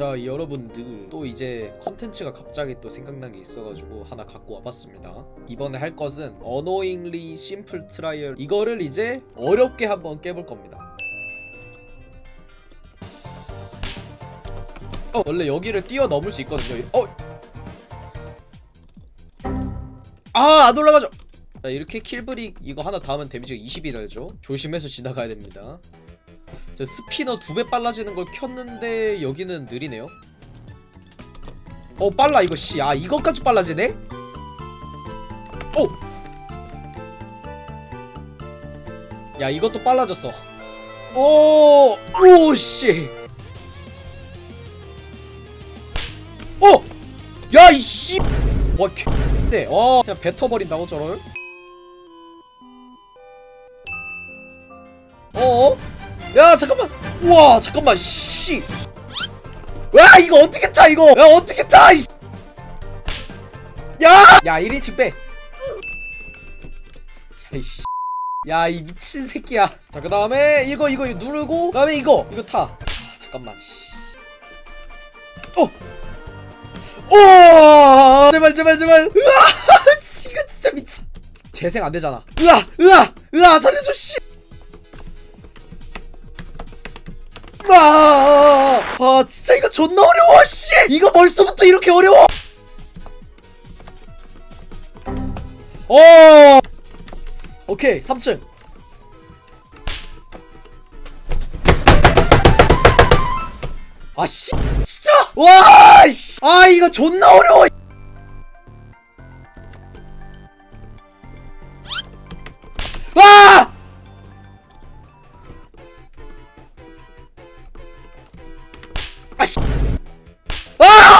자 여러분들 또 이제 컨텐츠가 갑자기 또 생각난 게 있어가지고 하나 갖고 와봤습니다 이번에 할 것은 Annoyingly Simple Trial 이거를 이제 어렵게 한번 깨볼 겁니다 어 원래 여기를 뛰어넘을 수 있거든요 어 아, 안 올라가죠. 자, 이렇게 킬브릭 이거 하나 닿으면 데미지가 20이 달죠. 조심해서 지나가야 됩니다. 자, 스피너 두 배 빨라지는 걸 켰는데 여기는 느리네요. 어, 빨라 이거 씨. 아, 이것까지 빨라지네? 오! 야, 이것도 빨라졌어. 오! 오 씨. 오! 야, 이 씨. 와, 개- 네, 어, 그냥 뱉어버린다고 저럴? 어? 야, 잠깐만. 우와, 잠깐만, 씨. 와, 이거 어떻게 타, 이거? 야, 어떻게 타, 이 씨. 야! 야, 1인칭 빼. 야, 이 씨. 야, 이 미친 새끼야. 자, 그 다음에 이거, 이거, 이거 누르고, 그 다음에 이거, 이거 타. 아, 잠깐만, 씨. 어! 오! 제발 제발 제발. 으아! 씨, 이거 진짜 미치. 재생 안 되잖아. 으아! 으아! 으아! 살려줘 씨. 아! 아, 진짜 이거 존나 어려워 씨. 이거 벌써부터 이렇게 어려워. 어! 오케이. 3층. 아 씨. 진짜. 와! 씨. 아, 이거 존나 어려워.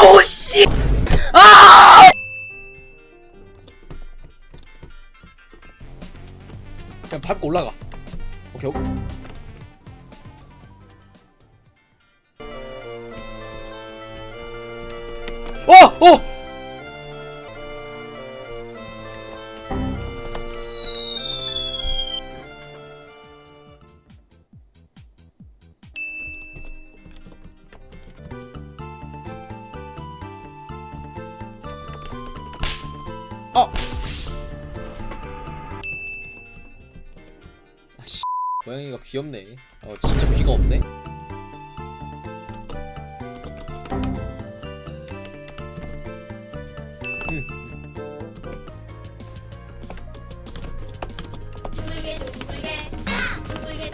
아, 오 씨. 아! 그냥 밟고 올라가. 오케이, 오케이. 어! 어! 아! 아씨. 고양이가 귀엽네. 어 진짜 귀가 없네.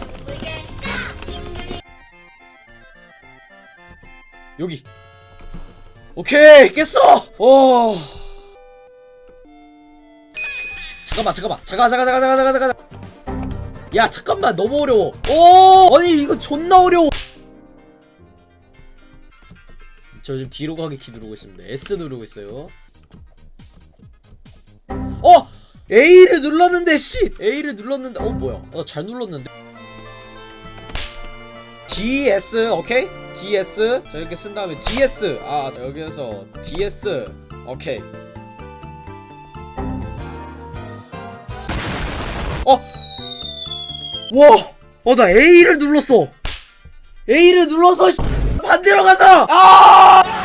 둥글게 싹 빙글이 여기. 오케이 깼어! 어 잠깐만 잠깐만. 잠깐 잠깐 잠깐 잠깐 잠깐 잠깐 야 잠깐만. 너무 어려워. 오! 아니 이거 존나 어려워. 저 지금 뒤로 가기 키 누르고 있습니다. S 누르고 있어요. 어! A를 눌렀는데 씨! A를 눌렀는데 어 뭐야? 어잘 눌렀는데. DS 오케이? DS 자 이렇게 쓴 다음에 DS 아 자, 여기에서 DS 오케이 어 와! 어 나 A를 눌렀어 A를 눌러서 씨, 반대로 가서 아!